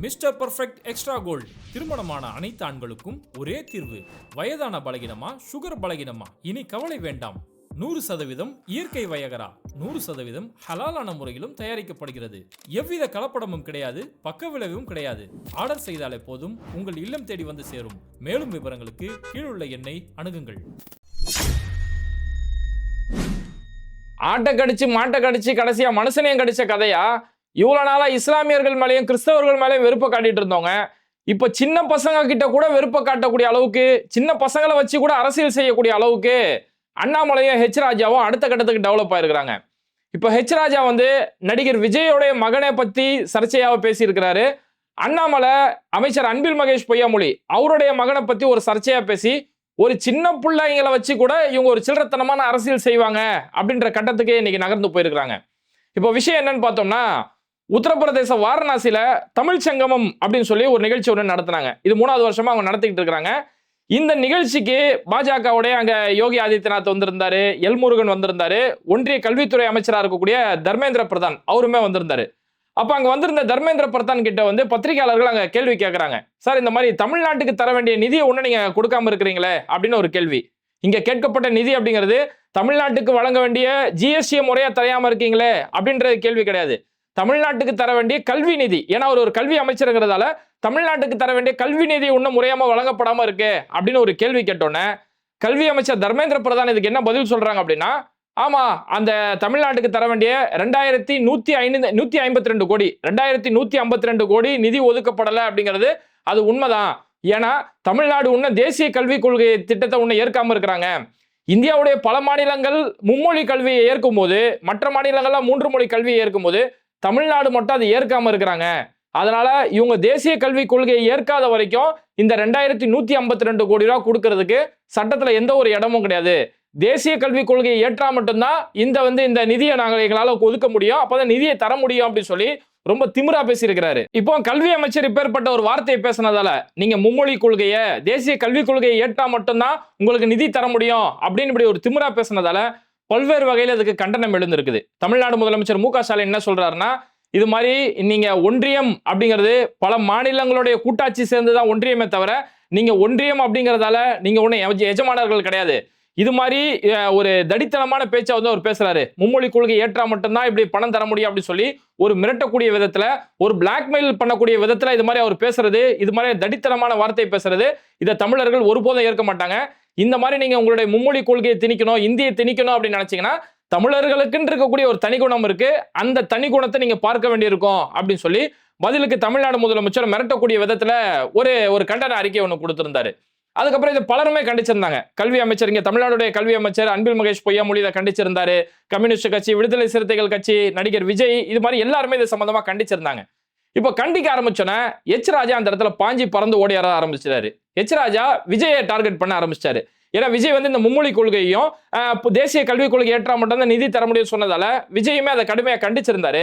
Mister perfect extra gold. திருமணமான அனைத்து ஆண்களுக்கும் ஒரே தீர்வு. வயதான பலகினமா சுகர் பலகினமா? இனி கவலை வேண்டாம். நூறு சதவீதம் இயற்கை வயகரா. நூறு சதவீதம் ஹலாலான முறையிலும் தயாரிக்கப்படுகிறது. எவ்வித கலப்படமும் கிடையாது பக்க விளைவும் கிடையாது. ஆர்டர் செய்தாலே போதும் உங்கள் இல்லம் தேடி வந்து சேரும். மேலும் விவரங்களுக்கு கீழுள்ள எண்ணை அணுகுங்கள். ஆட்டை கடிச்சு மாட்டை கடிச்சு கடைசியா மனுஷனையும் கடிச்ச கதையா? இவ்வளோ நாளாக இஸ்லாமியர்கள் மேலேயும் கிறிஸ்தவர்கள் மேலேயும் வெறுப்பை காட்டிட்டு இருந்தவங்க. இப்போ சின்ன பசங்க கிட்ட கூட வெறுப்பை காட்டக்கூடிய அளவுக்கு சின்ன பசங்களை வச்சு கூட அரசியல் செய்யக்கூடிய அளவுக்கு அண்ணாமலையும் ஹெச் ராஜாவும் அடுத்த கட்டத்துக்கு டெவலப் ஆயிருக்கிறாங்க. இப்போ ஹெச் ராஜா வந்து நடிகர் விஜயோடைய மகனை பத்தி சர்ச்சையாக பேசியிருக்கிறாரு. அண்ணாமலை அமைச்சர் அன்பில் மகேஷ் பொய்யாமொழி அவருடைய மகனை பத்தி ஒரு சர்ச்சையா பேசி ஒரு சின்ன பிள்ளைங்களை வச்சு கூட இவங்க ஒரு சில்லறத்தனமான அரசியல் செய்வாங்க அப்படின்ற கட்டத்துக்கு இன்னைக்கு நகர்ந்து போயிருக்கிறாங்க. இப்போ விஷயம் என்னன்னு பார்த்தோம்னா உத்தரப்பிரதேச வாரணாசியில தமிழ் சங்கமம் அப்படின்னு சொல்லி ஒரு நிகழ்ச்சி ஒன்று நடத்துனாங்க. இது மூணாவது வருஷமா அவங்க நடத்திக்கிட்டு இருக்கிறாங்க இந்த நிகழ்ச்சிக்கு பாஜகவுடைய அங்க யோகி ஆதித்யநாத் வந்திருந்தாரு எல்முருகன் வந்திருந்தாரு ஒன்றிய கல்வித்துறை அமைச்சராக இருக்கக்கூடிய தர்மேந்திர பிரதான் அவருமே வந்திருந்தாரு. அப்ப அங்க வந்திருந்த தர்மேந்திர பிரதான் கிட்ட வந்து பத்திரிகையாளர்கள் அங்க கேள்வி கேட்கறாங்க சார் இந்த மாதிரி தமிழ்நாட்டுக்கு தர வேண்டிய நிதியை ஒண்ணு நீங்க கொடுக்காம இருக்கிறீங்களே? அப்படின்னு ஒரு கேள்வி. இங்க கேட்கப்பட்ட நிதி அப்படிங்கிறது தமிழ்நாட்டுக்கு வழங்க வேண்டிய ஜிஎஸ்டி முறையா தரையாம இருக்கீங்களே? அப்படின்றது கேள்வி கிடையாது. தமிழ்நாட்டுக்கு தர வேண்டிய கல்வி நிதி. ஏன்னா அவர் ஒரு கல்வி அமைச்சருங்கிறதால தமிழ்நாட்டுக்கு தர வேண்டிய கல்வி நிதி இன்னும் முறையாம வழங்கப்படாம இருக்கு அப்படின்னு ஒரு கேள்வி கேட்டோன்னே கல்வி அமைச்சர் தர்மேந்திர பிரதான் இதுக்கு என்ன பதில் சொல்றாங்க அப்படின்னா ஆமா அந்த தமிழ்நாட்டுக்கு தர வேண்டிய ரெண்டாயிரத்தி நூத்தி ஐந்து நூத்தி ஐம்பத்தி ரெண்டு கோடி ரெண்டாயிரத்தி நூத்தி ஐம்பத்தி ரெண்டு கோடி நிதி ஒதுக்கப்படலை அப்படிங்கிறது அது உண்மைதான். ஏன்னா தமிழ்நாடு உன்ன தேசிய கல்விக் கொள்கை திட்டத்தை உன்னை ஏற்காம இருக்கிறாங்க. இந்தியாவுடைய பல மாநிலங்கள் மும்மொழி கல்வியை ஏற்கும் போது மற்ற மாநிலங்கள்லாம் மூன்று மொழி கல்வியை ஏற்கும் போது தமிழ்நாடு மட்டும் அதை ஏற்காம இருக்கிறாங்க. அதனால இவங்க தேசிய கல்விக் கொள்கையை ஏற்காத வரைக்கும் இந்த ரெண்டாயிரத்தி நூத்தி ஐம்பத்தி ரெண்டு கோடி ரூபா கொடுக்கறதுக்கு சட்டத்துல எந்த ஒரு இடமும் கிடையாது. தேசிய கல்விக் கொள்கையை ஏற்றா மட்டும்தான் இந்த வந்து இந்த நிதியை நாங்கள் எங்களால் ஒதுக்க முடியும். அப்பதான் நிதியை தர முடியும் அப்படின்னு சொல்லி ரொம்ப திமிரா பேசியிருக்கிறாரு. இப்போ கல்வி அமைச்சர் இப்பேற்பட்ட ஒரு வார்த்தையை பேசினதால நீங்க மும்மொழி கொள்கையை தேசிய கல்விக் கொள்கையை ஏற்றா மட்டும்தான் உங்களுக்கு நிதி தர முடியும் அப்படின்னு இப்படி ஒரு திமிரா பேசினதால பல்வேறு வகையில் அதுக்கு கண்டனம் எழுந்திருக்குது. தமிழ்நாடு முதலமைச்சர் மு க ஸ்டாலின் என்ன சொல்றாருன்னா இது மாதிரி நீங்க ஒன்றியம் அப்படிங்கிறது பல மாநிலங்களுடைய கூட்டாட்சி சேர்ந்து தான் ஒன்றியமே தவிர நீங்க ஒன்றியம் அப்படிங்கிறதால நீங்க ஒன்றும் எஜமானர்கள் கிடையாது. இது மாதிரி ஒரு தடித்தனமான பேச்சை வந்து அவர் பேசுறாரு. மும்மொழி கொள்கை ஏற்றா மட்டும்தான் இப்படி பணம் தர முடியும் அப்படின்னு சொல்லி ஒரு மிரட்டக்கூடிய விதத்துல ஒரு பிளாக்மெயில் பண்ணக்கூடிய விதத்துல இது மாதிரி அவர் பேசுறது இது மாதிரி தடித்தனமான வார்த்தை பேசுறது இதை தமிழர்கள் ஒருபோதும் ஏற்க மாட்டாங்க. இந்த மாதிரி நீங்க உங்களுடைய மும்மொழி கொள்கையை திணிக்கணும் இந்தியை திணிக்கணும் அப்படின்னு நினைச்சீங்கன்னா தமிழர்களுக்குன்னு இருக்கக்கூடிய ஒரு தனி குணம் இருக்கு. அந்த தனி குணத்தை நீங்க பார்க்க வேண்டியிருக்கும் அப்படின்னு சொல்லி பதிலுக்கு தமிழ்நாடு முதலமைச்சர் மிரட்டக்கூடிய விதத்துல ஒரு ஒரு கண்டன அறிக்கை ஒன்று கொடுத்திருந்தாரு. அதுக்கப்புறம் இது பலருமே கண்டிச்சிருந்தாங்க. கல்வி அமைச்சர் இங்க தமிழ்நாடுடைய கல்வி அமைச்சர் அன்பில் மகேஷ் பொய்யாமொழி இதை கண்டிச்சிருந்தாரு. கம்யூனிஸ்ட் கட்சி விடுதலை சிறுத்தைகள் கட்சி நடிகர் விஜய் இது மாதிரி எல்லாருமே இது சம்பந்தமா கண்டிச்சிருந்தாங்க. இப்போ கண்டிக்க ஆரம்பிச்சோன்னே எச் ராஜா அந்த இடத்துல பாஞ்சி பறந்து ஓடியார ஆரம்பிச்சிட்டாரு. எச் ராஜா விஜயை டார்கெட் பண்ண ஆரம்பிச்சிட்டாரு. ஏன்னா விஜய் வந்து இந்த மும்மொழி கொள்கையும் இப்போ தேசிய கல்விக் கொள்கை ஏற்றா மட்டும் தான் நிதி தர முடியும்னு சொன்னதால விஜயுமே அதை கடுமையாக கண்டிச்சிருந்தாரு.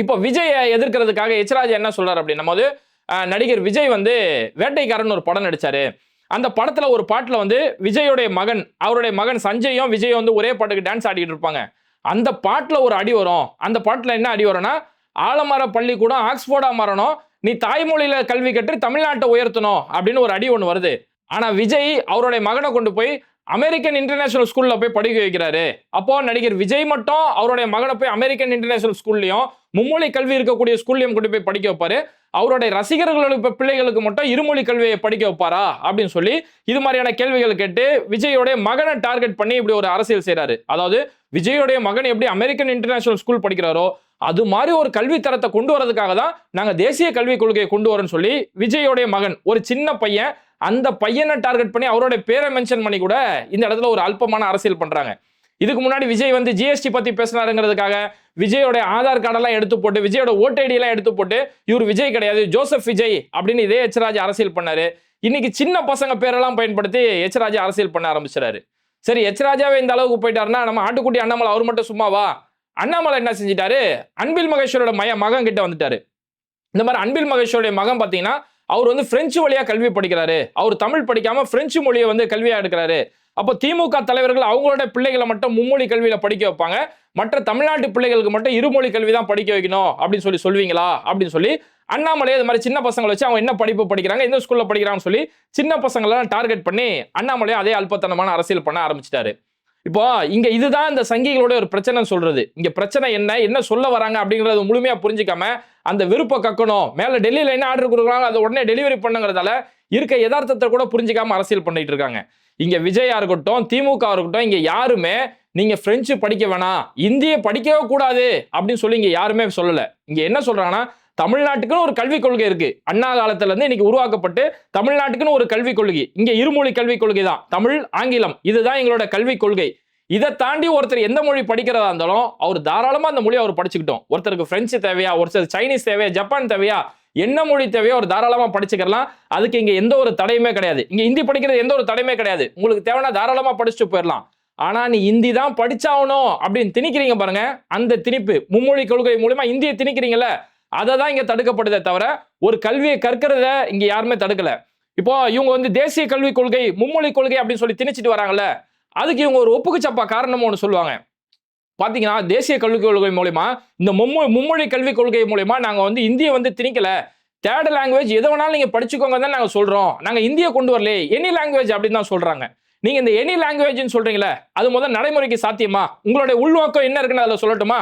இப்போ விஜயை எதிர்க்கிறதுக்காக எச் ராஜா என்ன சொல்றாரு அப்படின்னும் போது நடிகர் விஜய் வந்து வேட்டைக்காரன் ஒரு படம் நடிச்சாரு. அந்த படத்துல ஒரு பாட்டுல வந்து விஜயோடைய மகன் அவருடைய மகன் சஞ்சயும் விஜயும் வந்து ஒரே பாட்டுக்கு டான்ஸ் ஆடிக்கிட்டு இருப்பாங்க. அந்த பாட்டில் ஒரு அடி வரும். அந்த பாட்டில் என்ன அடி வரும்னா ஆலமர பள்ளிக்கூடம் ஆக்ஸ்போர்டா மாறணும். நீ தாய்மொழியில கல்வி கற்று தமிழ்நாட்டை உயர்த்தணும் அப்படின்னு ஒரு அடி ஒன்று வருது. ஆனா விஜய் அவருடைய மகனை கொண்டு போய் அமெரிக்கன் இன்டர்நேஷனல் ஸ்கூல்ல போய் படிக்க வைக்கிறாரு. அப்போ நடிகர் விஜய் மட்டும் அவருடைய மகனை போய் அமெரிக்கன் இன்டர்நேஷனல் ஸ்கூல்லையும் மும்மொழி கல்வி இருக்கக்கூடிய ஸ்கூல்லையும் கொண்டு போய் படிக்க வைப்பாரு. அவருடைய ரசிகர்களுக்கு பிள்ளைகளுக்கு மட்டும் இருமொழி கல்வியை படிக்க வைப்பாரா? அப்படின்னு சொல்லி இது மாதிரியான கேள்விகள் கேட்டு விஜயோடைய மகனை டார்கெட் பண்ணி இப்படி ஒரு அரசியல் செய்றாரு. அதாவது விஜயோடைய மகன் எப்படி அமெரிக்கன் இன்டர்நேஷனல் ஸ்கூல் படிக்கிறாரோ அது மாதிரி ஒரு கல்வி தரத்தை கொண்டு வரதுக்காக தான் நாங்கள் தேசிய கல்விக் கொள்கையை கொண்டு வரோம்னு சொல்லி விஜயோடைய மகன் ஒரு சின்ன பையன் அந்த பையனை டார்கெட் பண்ணி அவரோட பேரை மென்ஷன் பண்ணி கூட இந்த இடத்துல ஒரு அல்பமான அரசியல் பண்றாங்க. இதுக்கு முன்னாடி விஜய் வந்து ஜிஎஸ்டி பத்தி பேசினாருங்கிறதுக்காக விஜயோட ஆதார் கார்டெல்லாம் எடுத்து போட்டு விஜயோட ஓட்டு எல்லாம் எடுத்து போட்டு இவர் விஜய் கிடையாது ஜோசப் விஜய் அப்படின்னு இதே எச்ராஜ் அரசியல் பண்ணாரு. இன்னைக்கு சின்ன பசங்க பேரெல்லாம் பயன்படுத்தி எச்ராஜா அரசியல் பண்ண ஆரம்பிச்சிட்டாரு. சரி எச்ராஜாவே இந்த அளவுக்கு போயிட்டாருன்னா நம்ம ஆட்டுக்குட்டி அண்ணாமலை அவர் மட்டும் சும்மாவா அண்ணாமலை என்ன செஞ்சிட்டாரு? அன்பில் மகேஸ்வரோட மய மகன் கிட்ட வந்துட்டாரு. இந்த மாதிரி அன்பில் மகேஷோடைய மகன் பார்த்தீங்கன்னா அவர் வந்து பிரெஞ்சு வழியா கல்வி படிக்கிறாரு. அவர் தமிழ் படிக்காம பிரெஞ்சு மொழியை வந்து கல்வியா எடுக்கிறாரு. அப்போ திமுக தலைவர்கள் அவங்களோட பிள்ளைகளை மட்டும் மும்மொழி கல்வியில படிக்க வைப்பாங்க. மற்ற தமிழ்நாட்டு பிள்ளைகளுக்கு மட்டும் இருமொழி கல்வி தான் படிக்க வைக்கணும் அப்படின்னு சொல்லி சொல்வீங்களா? அப்படின்னு சொல்லி அண்ணாமலை இது மாதிரி சின்ன பசங்களை வச்சு அவங்க என்ன படிப்பு படிக்கிறாங்க எந்த ஸ்கூல்ல படிக்கிறாங்கன்னு சொல்லி சின்ன பசங்களெல்லாம் டார்கெட் பண்ணி அண்ணாமலை அதே அல்பத்தனமான அரசியல் பண்ண ஆரம்பிச்சிட்டாரு. இப்போ இங்க இதுதான் இந்த சங்கிகளோட ஒரு பிரச்சனை சொல்றது. இங்க பிரச்சனை என்ன என்ன சொல்ல வராங்க அப்படிங்கறது முழுமையா புரிஞ்சுக்காம அந்த விருப்ப கக்கணும். மேல டெல்லியில என்ன ஆர்டர் கொடுக்குறாங்க அதை உடனே டெலிவரி பண்ணுங்கிறதால இருக்க யதார்த்தத்தை கூட புரிஞ்சிக்காம அரசியல் பண்ணிட்டு இருக்காங்க. இங்க விஜயா இருக்கட்டும் திமுக இருக்கட்டும் இங்க யாருமே நீங்க பிரெஞ்சு படிக்க வேணாம் இந்திய படிக்கவே கூடாது அப்படின்னு சொல்லி இங்க யாருமே சொல்லல. இங்க என்ன சொல்றாங்கன்னா தமிழ்நாட்டுக்குன்னு ஒரு கல்விக் கொள்கை இருக்கு. அண்ணா காலத்துல இருந்து இன்னைக்கு உருவாக்கப்பட்டு தமிழ்நாட்டுக்குன்னு ஒரு கல்விக் கொள்கை. இங்க இருமொழி கல்விக் கொள்கை தான் தமிழ் ஆங்கிலம் இதுதான் எங்களோட கல்விக் கொள்கை. இதை தாண்டி ஒருத்தர் எந்த மொழி படிக்கிறதா இருந்தாலும் அவர் தாராளமாக அந்த மொழியை அவர் படிச்சுக்கிட்டோம். ஒருத்தருக்கு பிரெஞ்சு தேவையா ஒருத்தர் சைனீஸ் தேவையா ஜப்பான் தேவையா என்ன மொழி தேவையோ அவர் தாராளமாக படிச்சுக்கலாம். அதுக்கு இங்கே எந்த ஒரு தடையுமே கிடையாது. இங்கே ஹிந்தி படிக்கிறது எந்த ஒரு தடையுமே கிடையாது. உங்களுக்கு தேவைன்னா தாராளமாக படிச்சுட்டு போயிடலாம். ஆனால் நீ ஹிந்தி தான் படிச்சாகணும் அப்படின்னு திணிக்கிறீங்க பாருங்க. அந்த திணிப்பு மும்மொழி கொள்கை மூலமா இந்தியை திணிக்கிறீங்கல்ல அதை தான் இங்கே தடுக்கப்படுதே தவிர ஒரு கல்வியை கற்கிறத இங்கே யாருமே தடுக்கல. இப்போ இவங்க வந்து தேசிய கல்விக் கொள்கை மும்மொழி கொள்கை அப்படின்னு சொல்லி திணிச்சிட்டு வராங்கல்ல அதுக்கு இவங்க ஒரு ஒப்புக்கு சப்பா காரணம் ஒன்று சொல்லுவாங்க. பார்த்தீங்கன்னா தேசிய கல்விக் கொள்கை மூலயமா இந்த மும்மொழி மும்மொழி கல்விக் கொள்கை மூலயமா நாங்கள் வந்து இந்தியை வந்து திணிக்கல. தேர்ட் லாங்குவேஜ் எது வேணாலும் நீங்கள் படிச்சுக்கோங்க தான் நாங்கள் சொல்கிறோம் நாங்கள் இந்தியை கொண்டு வரல எனி லாங்குவேஜ் அப்படின்னு தான் சொல்கிறாங்க நீங்கள் இந்த எனி லாங்குவேஜ்னு சொல்கிறீங்களே அது முதல் நடைமுறைக்கு சாத்தியமா? உங்களுடைய உள்நோக்கம் என்ன இருக்குன்னு அதில் சொல்லட்டுமா?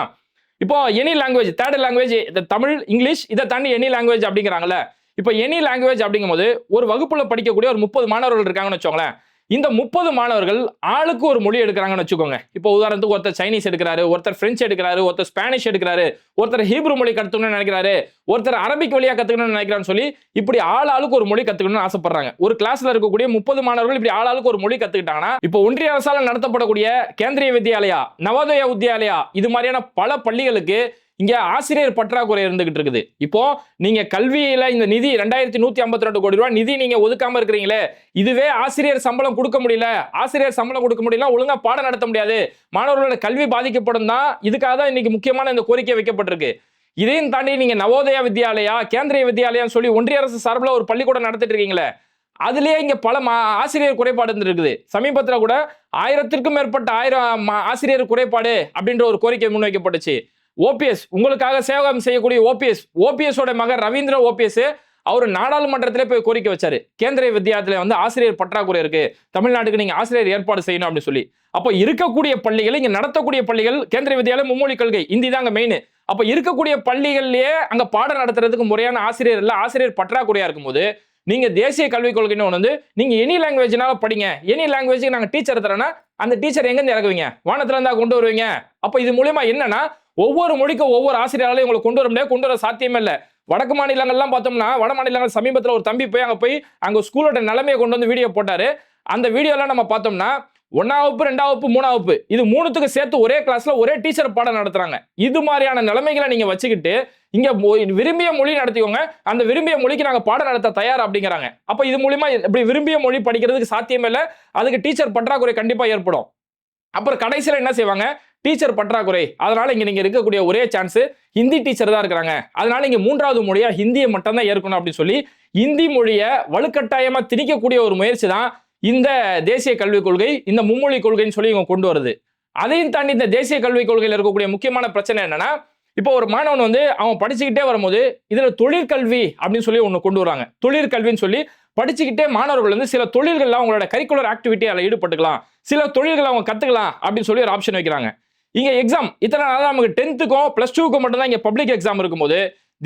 இப்போ எனி லாங்குவேஜ் தேர்ட் லாங்குவேஜ் இந்த தமிழ் இங்கிலீஷ் இதை தாண்டி எனி லாங்குவேஜ் அப்படிங்கிறாங்களே இப்போ எனி லாங்குவேஜ் அப்படிங்கும்போது ஒரு வகுப்பில் படிக்கக்கூடிய ஒரு முப்பது மாணவர்கள் இருக்காங்கன்னு வச்சோங்களேன் இந்த முப்பது மாணவர்கள் ஆளுக்கு ஒரு மொழி எடுக்கிறாங்கன்னு வச்சுக்கோங்க. இப்போ உதாரணத்துக்கு ஒருத்தர் சைனீஸ் எடுக்கிறாரு ஒருத்தர் பிரெஞ்சு எடுக்கிறாரு ஒருத்தர் ஸ்பானிஷ் எடுக்கிறாரு ஒருத்தர் ஹீப்ரு மொழி கற்றுக்கணும்னு நினைக்கிறாரு ஒருத்தர் அரபிக் வழியா கற்றுக்கணும்னு நினைக்கிறான்னு சொல்லி இப்படி ஆள் ஆளுக்கு ஒரு மொழி கத்துக்கணும்னு ஆசைப்படுறாங்க. ஒரு கிளாஸ்ல இருக்கக்கூடிய முப்பது மாணவர்கள் இப்படி ஆள் ஆளுக்கு ஒரு மொழி கற்றுக்கிட்டாங்கன்னா இப்போ ஒன்றிய அரசால நடத்தப்படக்கூடிய கேந்திரிய வித்யாலயா நவோதயா வித்யாலயா இது மாதிரியான பல பள்ளிகளுக்கு இங்க ஆசிரியர் பற்றாக்குறை இருந்துகிட்டு இருக்குது. இப்போ நீங்க கல்வியில இந்த நிதி ரெண்டாயிரத்தி நூத்தி ஐம்பத்தி ரெண்டு கோடி ரூபாய் நிதி நீங்க ஒதுக்காம இருக்கிறீங்களே இதுவே ஆசிரியர் சம்பளம் கொடுக்க முடியல. ஆசிரியர் சம்பளம் கொடுக்க முடியல ஒழுங்கா பாடம் நடத்த முடியாது. மாணவர்களோட கல்வி பாதிக்கப்படும் தான். இதுக்காக தான் இன்னைக்கு முக்கியமான இந்த கோரிக்கை வைக்கப்பட்டிருக்கு. இதையும் தாண்டி நீங்க நவோதயா வித்யாலயா கேந்திரிய வித்யாலயான்னு சொல்லி ஒன்றிய அரசு சார்பில் ஒரு பள்ளிக்கூடம் நடத்திட்டு இருக்கீங்களே அதுலேயே இங்க பல மா- ஆசிரியர் குறைபாடு இருந்திருக்குது. சமீபத்தில் கூட ஆயிரத்திற்கும் மேற்பட்ட ஆயிரம் ஆசிரியர் குறைபாடு அப்படின்ற ஒரு கோரிக்கை முன்வைக்கப்பட்டுச்சு. ஓபிஎஸ் உங்களுக்காக சேவகம் செய்யக்கூடிய ஓபிஎஸ் ஓபிஎஸோட மகன் ரவீந்திர ஓபிஎஸ் அவர் நாடாளுமன்றத்திலே போய் கோரிக்கை வச்சாரு. கேந்திரிய வித்யாலயத்துல வந்து ஆசிரியர் பற்றாக்குறை இருக்கு. தமிழ்நாட்டுக்கு நீங்க ஆசிரியர் ஏற்பாடு செய்யணும் அப்படின்னு சொல்லி. அப்போ இருக்கக்கூடிய பள்ளிகள் இங்க நடத்தக்கூடிய பள்ளிகள் கேந்திரிய வித்யாலயம் மும்மொழி கொள்கை இந்தி தாங்க மெயின் அப்ப இருக்கக்கூடிய பள்ளிகள்லயே அங்க பாடம் நடத்துறதுக்கு முறையான ஆசிரியர் இல்ல ஆசிரியர் பற்றாக்குறையா இருக்கும்போது நீங்கள் தேசிய கல்விக் கொள்கைன்னு ஒன்று வந்து நீங்கள் எனி லாங்குவேஜ்னால படிங்க. எனி லாங்குவேஜுக்கு நாங்கள் டீச்சர் தரேன்னா அந்த டீச்சர் எங்கேருந்து இறக்குவீங்க? வானத்துல இருந்தா கொண்டு வருவீங்க. அப்போ இது மூலியமா என்னன்னா ஒவ்வொரு மொழிக்கும் ஒவ்வொரு ஆசிரியராலையும் உங்களை கொண்டு வர முடியாது கொண்டு வர சாத்தியமே இல்லை. வடக்கு மாநிலங்கள்லாம் பார்த்தோம்னா வட மாநிலங்கள் சமீபத்தில் ஒரு தம்பி போய் அங்கே போய் அங்கே ஸ்கூலோட நிலைமையை கொண்டு வந்து வீடியோ போட்டார். அந்த வீடியோலாம் நம்ம பார்த்தோம்னா ஒன்றாம் வகுப்பு ரெண்டாம் வகுப்பு மூணாம் வகுப்பு இது மூணுத்துக்கு சேர்த்து ஒரே கிளாஸில் ஒரே டீச்சர் பாடம் நடத்துகிறாங்க இது மாதிரியான நிலைமைகளை நீங்கள் வச்சுக்கிட்டு இங்க விரும்பிய மொழி நடத்திக்கோங்க. அந்த விரும்பிய மொழிக்கு நாங்க பாடம் நடத்த தயார் அப்படிங்கிறாங்க. அப்ப இது மூலியமா இப்படி விரும்பிய மொழி படிக்கிறதுக்கு சாத்தியமே இல்லை. அதுக்கு டீச்சர் பற்றாக்குறை கண்டிப்பா ஏற்படும். அப்புறம் கடைசியில் என்ன செய்வாங்க? டீச்சர் பற்றாக்குறை. அதனால இங்க நீங்க இருக்கக்கூடிய ஒரே சான்ஸ் ஹிந்தி டீச்சர் தான் இருக்கிறாங்க. அதனால இங்க மூன்றாவது மொழியா ஹிந்தியை மட்டும்தான் ஏற்கணும் அப்படின்னு சொல்லி ஹிந்தி மொழியை வலுக்கட்டாயமா திணிக்கக்கூடிய ஒரு முயற்சி தான் இந்த தேசிய கல்விக் கொள்கை இந்த மும்மொழி கொள்கைன்னு சொல்லி இவங்க கொண்டு வருது. அதையும் தாண்டி இந்த தேசிய கல்விக் கொள்கையில் இருக்கக்கூடிய முக்கியமான பிரச்சனை என்னன்னா இப்போ ஒரு மாணவன் வந்து அவன் படிச்சுக்கிட்டே வரும்போது இதில் தொழிற்கல்வி அப்படின்னு சொல்லி ஒன்று கொண்டு வராங்க. தொழிற்கல்வின்னு சொல்லி படிச்சுக்கிட்டே மாணவர்கள் வந்து சில தொழில்கள்லாம் அவங்களோட கரிக்குலர் ஆக்டிவிட்டி அதில் ஈடுபட்டுக்கலாம். சில தொழில்களை அவங்க கற்றுக்கலாம் அப்படின்னு சொல்லி ஒரு ஆப்ஷன் வைக்கிறாங்க. இங்கே எக்ஸாம் இத்தனை நாள் நமக்கு டென்த்துக்கும் ப்ளஸ் டூக்கும் மட்டும்தான் இங்கே பப்ளிக் எக்ஸாம் இருக்கும்போது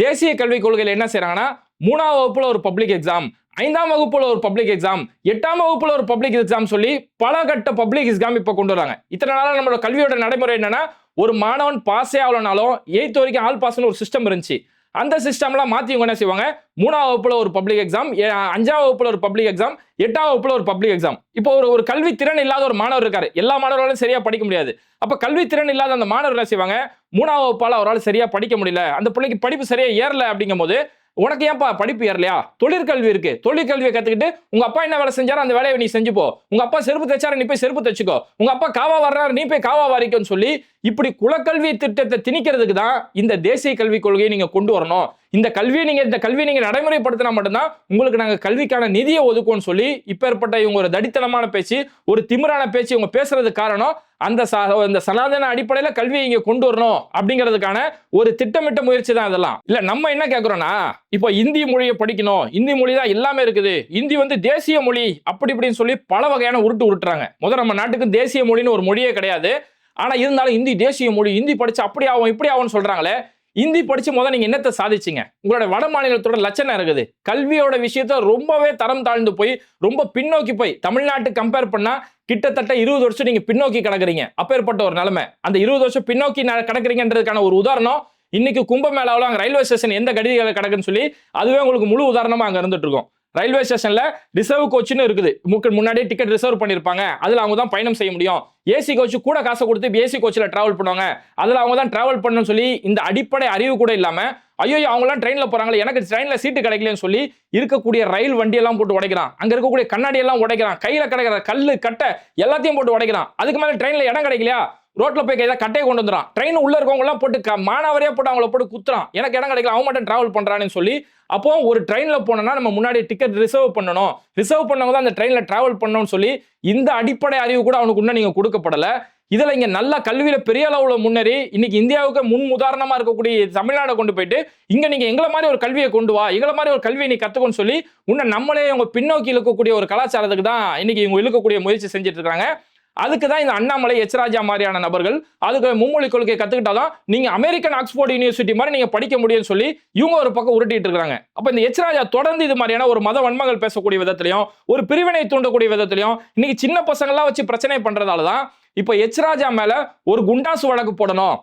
தேசிய கல்விக் கொள்கையில் என்ன செய்கிறாங்கன்னா மூணாவது வகுப்பில் ஒரு பப்ளிக் எக்ஸாம் ஐந்தாம் வகுப்புல ஒரு பப்ளிக் எக்ஸாம் எட்டாம் வகுப்புல ஒரு பப்ளிக் எக்ஸாம் சொல்லி பல கட்ட பப்ளிக் எக்ஸாம் இப்ப கொண்டு வராங்க. இத்தனை நாளா நம்மளோட கல்வியோட நடைமுறை என்னன்னா ஒரு மாணவன் பாஸே ஆகலனாலும் எயித் வரைக்கும் ஆல் பாஸ்னு ஒரு சிஸ்டம் இருந்துச்சு. அந்த சிஸ்டம்லாம் மாத்தி இவங்க என்ன செய்வாங்க? மூணாம் வகுப்புல ஒரு பப்ளிக் எக்ஸாம் அஞ்சாம் வகுப்புல ஒரு பப்ளிக் எக்ஸாம் எட்டாம் வகுப்புல ஒரு பப்ளிக் எக்ஸாம் இப்போ ஒரு ஒரு கல்வி திறன் இல்லாத ஒரு மாணவர் இருக்காரு. எல்லா மாணவர்களாலும் சரியா படிக்க முடியாது. அப்ப கல்வி திறன் இல்லாத அந்த மாணவர் என்ன செய்வாங்க? மூணாம் வகுப்பால் அவரால் சரியா படிக்க முடியல. அந்த பிள்ளைக்கு படிப்பு சரியா ஏறல அப்படிங்கும்போது உனக்கு ஏன்பா படிப்பு ஏறலையா? தொழிற்கல்வி இருக்கு. தொழிற்கல்வியை கத்துக்கிட்டு உங்க அப்பா என்ன வேலை செஞ்சாரோ அந்த வேலையை நீ செஞ்சு போ. உங்க அப்பா செருப்பு தைச்சாரு நீ போய் செருப்பு தைச்சுக்கோ. உங்க அப்பா காவா வர்றாரு நீ போய் காவா வாரிக்கோன்னு சொல்லி இப்படி குலக்கல்வி திட்டத்தை திணிக்கிறதுக்கு தான் இந்த தேசிய கல்விக் கொள்கையை நீங்க கொண்டு வரணும். இந்த கல்வியை நீங்க இந்த கல்வியை நீங்க நடைமுறைப்படுத்தினா மட்டும்தான் உங்களுக்கு நாங்க கல்விக்கான நிதியை ஒதுக்குவோம்னு சொல்லி இப்ப ஏற்பட்ட இவங்க ஒரு தடித்தனமான பேச்சு ஒரு திமிரான பேச்சு இவங்க பேசுறதுக்கு காரணம் அந்த இந்த சனாதன அடிப்படையில் கல்வியை இங்கே கொண்டு வரணும் அப்படிங்கிறதுக்கான ஒரு திட்டமிட்ட முயற்சி தான் இதெல்லாம். இல்லை நம்ம என்ன கேட்குறோன்னா இப்போ இந்தி மொழியை படிக்கணும். இந்தி மொழி தான் எல்லாமே இருக்குது. இந்தி வந்து தேசிய மொழி அப்படி இப்படின்னு சொல்லி பல வகையான உருட்டு உருட்டுறாங்க. முதல் நம்ம நாட்டுக்கு தேசிய மொழின்னு ஒரு மொழியே கிடையாது. ஆனால் இருந்தாலும் இந்தி தேசிய மொழி இந்தி படித்து அப்படி ஆகும் இப்படி ஆகும்னு சொல்கிறாங்களே இந்தி படிச்சு முதல் நீங்க என்னத்தை சாதிச்சீங்க? உங்களோட வட மாநிலத்தோட லட்சணம் இருக்குது. கல்வியோட விஷயத்த ரொம்பவே தரம் தாழ்ந்து போய் ரொம்ப பின்னோக்கி போய் தமிழ்நாட்டு கம்பேர் பண்ணா கிட்டத்தட்ட இருபது வருஷம் நீங்க பின்னோக்கி கிடக்குறீங்க. அப்பேற்பட்ட ஒரு நிலைமை. அந்த இருபது வருஷம் பின்னோக்கி ந- கிடக்குறீங்கன்றதுக்கான ஒரு உதாரணம் இன்னைக்கு கும்பமேளாவில் அங்கே ரயில்வே ஸ்டேஷன் எந்த கடிதிகளை கிடக்குன்னு சொல்லி அதுவே உங்களுக்கு முழு உதாரணமா அங்க இருந்துட்டு இருக்கோம். ரயில்வே ஸ்டேஷன்ல ரிசர்வ் கோச்சுன்னு இருக்குது. முன்னாடியே டிக்கெட் ரிசர்வ் பண்ணியிருப்பாங்க அதுல அவங்க தான் பயணம் செய்ய முடியும். ஏசி கோச்சு கூட காசை கொடுத்து ஏசி கோச்சில் டிராவல் பண்ணுவாங்க. அதுல அவங்க தான் டிராவல் பண்ணணும்னு சொல்லி இந்த அடிப்படை அறிவு கூட இல்லாம ஐயோ அவங்களாம் ட்ரெயினில் போகிறாங்களே எனக்கு ட்ரெயினில் சீட்டு கிடைக்கலன்னு சொல்லி இருக்கக்கூடிய ரயில் வண்டியெல்லாம் போட்டு உடைக்கிறான். அங்கே இருக்கக்கூடிய கண்ணாடியெல்லாம் உடைக்கிறான். கையில் கிடைக்கிற கல்லு கட்டை எல்லாத்தையும் போட்டு உடைக்கிறான். அதுக்கு மேலே ட்ரெயின்ல இடம் கிடைக்கலையா? ரோட்டில் போய் கையில் கட்டையை கொண்டு வந்துறான் ட்ரெயின் உள்ள இருக்கவங்களாம் போட்டு க- மானாவரியா போட்டு அவங்கள போட்டு குத்துறான். எனக்கு இடம் கிடைக்கல அவன் மட்டும் டிராவல் பண்ணுறான்னு சொல்லி அப்போ ஒரு ட்ரெயினில் போனோம்னா நம்ம முன்னாடி டிக்கெட் ரிசர்வ் பண்ணணும். ரிசர்வ் பண்ணவங்க தான் அந்த ட்ரெயினில் டிராவல் பண்ணணும்னு சொல்லி இந்த அடிப்படை அறிவு கூட அவனுக்கு இன்னும் நீங்கள் கொடுக்கப்படலை. இதில் இங்கே நல்ல கல்வியில் பெரிய அளவில் முன்னேறி இன்னைக்கு இந்தியாவுக்கு முன் உதாரணமாக இருக்கக்கூடிய தமிழ்நாடை கொண்டு போயிட்டு இங்கே நீங்கள் எங்களை மாதிரி ஒரு கல்வியை கொண்டு வா எங்களை மாதிரி ஒரு கல்வியை நீ கத்துக்கணும்னு சொல்லி உன்னை நம்மளே அவங்க பின்னோக்கி இழுக்கக்கூடிய ஒரு கலாச்சாரத்துக்கு தான் இன்னைக்கு இவங்க இழுக்கக்கூடிய முயற்சி செஞ்சுட்டு இருக்காங்க. அதுக்கு தான் இந்த அண்ணாமலை எச்ராஜா மாதிரியான நபர்கள் அதுக்கு மும்மொழி கொள்கையை கற்றுக்கிட்டாதான் நீங்கள் அமெரிக்கன் ஆக்ஸ்போர்ட் யூனிவர்சிட்டி மாதிரி நீங்கள் படிக்க முடியும்னு சொல்லி இவங்க ஒரு பக்கம் உருட்டிட்டு இருக்காங்க அப்போ இந்த எச்ராஜா தொடர்ந்து இது மாதிரியான ஒரு மத வன்மங்கள் பேசக்கூடிய விதத்திலையும் ஒரு பிரிவினை தூண்டக்கூடிய விதத்திலையும் இன்னைக்கு சின்ன பசங்கள்லாம் வச்சு பிரச்சனை பண்ணுறதால தான் இப்போ எச்ராஜா மேலே ஒரு குண்டாசு வழக்கு போடணும்.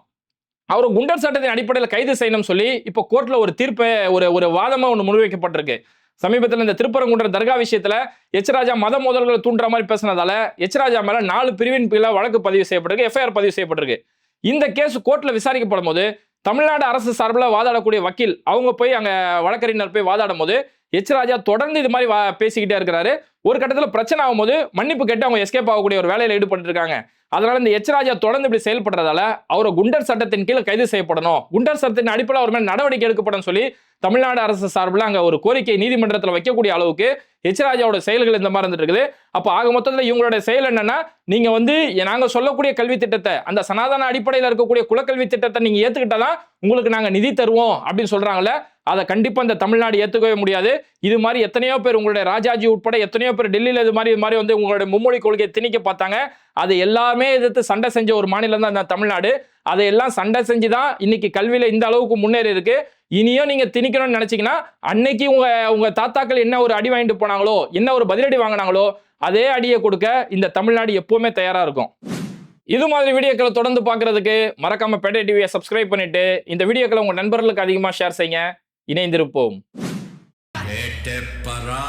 அவர் குண்டர் சட்டத்தின் அடிப்படையில் கைது செய்யணும்னு சொல்லி இப்போ கோர்ட்டில் ஒரு தீர்ப்பை ஒரு ஒரு வாதமாக ஒன்று முன்வைக்கப்பட்டிருக்கு. சமீபத்தில் இந்த திருப்பரங்குன்ற தர்கா விஷயத்துல எச்ராஜா மத மோதல்களை தூண்டுற மாதிரி பேசினதால எச்ராஜா மேல நாலு பிரிவின் கீழே வழக்கு பதிவு செய்யப்பட்டிருக்கு எஃப்ஐஆர் பதிவு செய்யப்பட்டிருக்கு. இந்த கேஸ் கோர்ட்ல விசாரிக்கப்படும் போது தமிழ்நாடு அரசு சார்பில் வாதாடக்கூடிய வக்கீல் அவங்க போய் அங்கே வழக்கறிஞர் போய் வாதாடும் போது எச்ராஜா தொடர்ந்து இது மாதிரி வா- பேசிக்கிட்டே இருக்கிறாரு. ஒரு கட்டத்தில் பிரச்சனை ஆகும்போது மன்னிப்பு கேட்டு அவங்க எஸ்கேப் ஆகக்கூடிய ஒரு வேலையில் ஈடுபட்டு இருக்காங்க. அதனால இந்த எச்ராஜா தொடர்ந்து இப்படி செயல்படுறதால அவரை குண்டர் சட்டத்தின் கீழே கைது செய்யப்படணும். குண்டர் சட்டத்தின் அடிப்படையில் அவர் மேல் நடவடிக்கை எடுக்கப்படும் சொல்லி தமிழ்நாடு அரசு சார்பில் அங்கே ஒரு கோரிக்கை நீதிமன்றத்தில் வைக்கக்கூடிய அளவுக்கு எச்ராஜாவோட செயல்கள் இந்த மாதிரி இருந்துட்டு இருக்குது. அப்போ ஆக மொத்தத்தில் இவங்களோட செயல் என்னன்னா நீங்கள் வந்து நாங்கள் சொல்லக்கூடிய கல்வி திட்டத்தை அந்த சனாதன அடிப்படையில் இருக்கக்கூடிய குலக்கல்வி திட்டத்தை நீங்க ஏத்துக்கிட்டாதான் உங்களுக்கு நாங்கள் நிதி தருவோம் அப்படின்னு சொல்கிறாங்களே அதை கண்டிப்பாக இந்த தமிழ்நாடு ஏற்றுக்கவே முடியாது. இது மாதிரி எத்தனையோ பேர் உங்களுடைய ராஜாஜி உட்பட எத்தனையோ பேர் டெல்லியில் இது மாதிரி இது மாதிரி வந்து உங்களுடைய மும்மொழி கொள்கையை திணிக்க பார்த்தாங்க. அது எல்லாமே எதிர்த்து சண்டை செஞ்ச ஒரு மாநிலம் தான் இந்த தமிழ்நாடு. அதையெல்லாம் சண்டை செஞ்சு தான் இன்னைக்கு கல்வியில் இந்த அளவுக்கு முன்னேறி இருக்கு. இனியும் நீங்க திணிக்கணும்னு நினைச்சீங்கன்னா அன்னைக்கு உங்க உங்க தாத்தாக்கள் என்ன ஒரு அடி வாங்கிட்டு போனாங்களோ என்ன ஒரு பதிலடி வாங்கினாங்களோ அதே அடியை கொடுக்க இந்த தமிழ்நாடு எப்பவுமே தயாரா இருக்கும். இது மாதிரி வீடியோக்களை தொடர்ந்து பார்க்கறதுக்கு மறக்காம பேட்டை டிவியை சப்ஸ்கிரைப் பண்ணிட்டு இந்த வீடியோக்களை உங்க நண்பர்களுக்கு அதிகமாக ஷேர் செய்யுங்க. இணைந்திருப்போம். பரா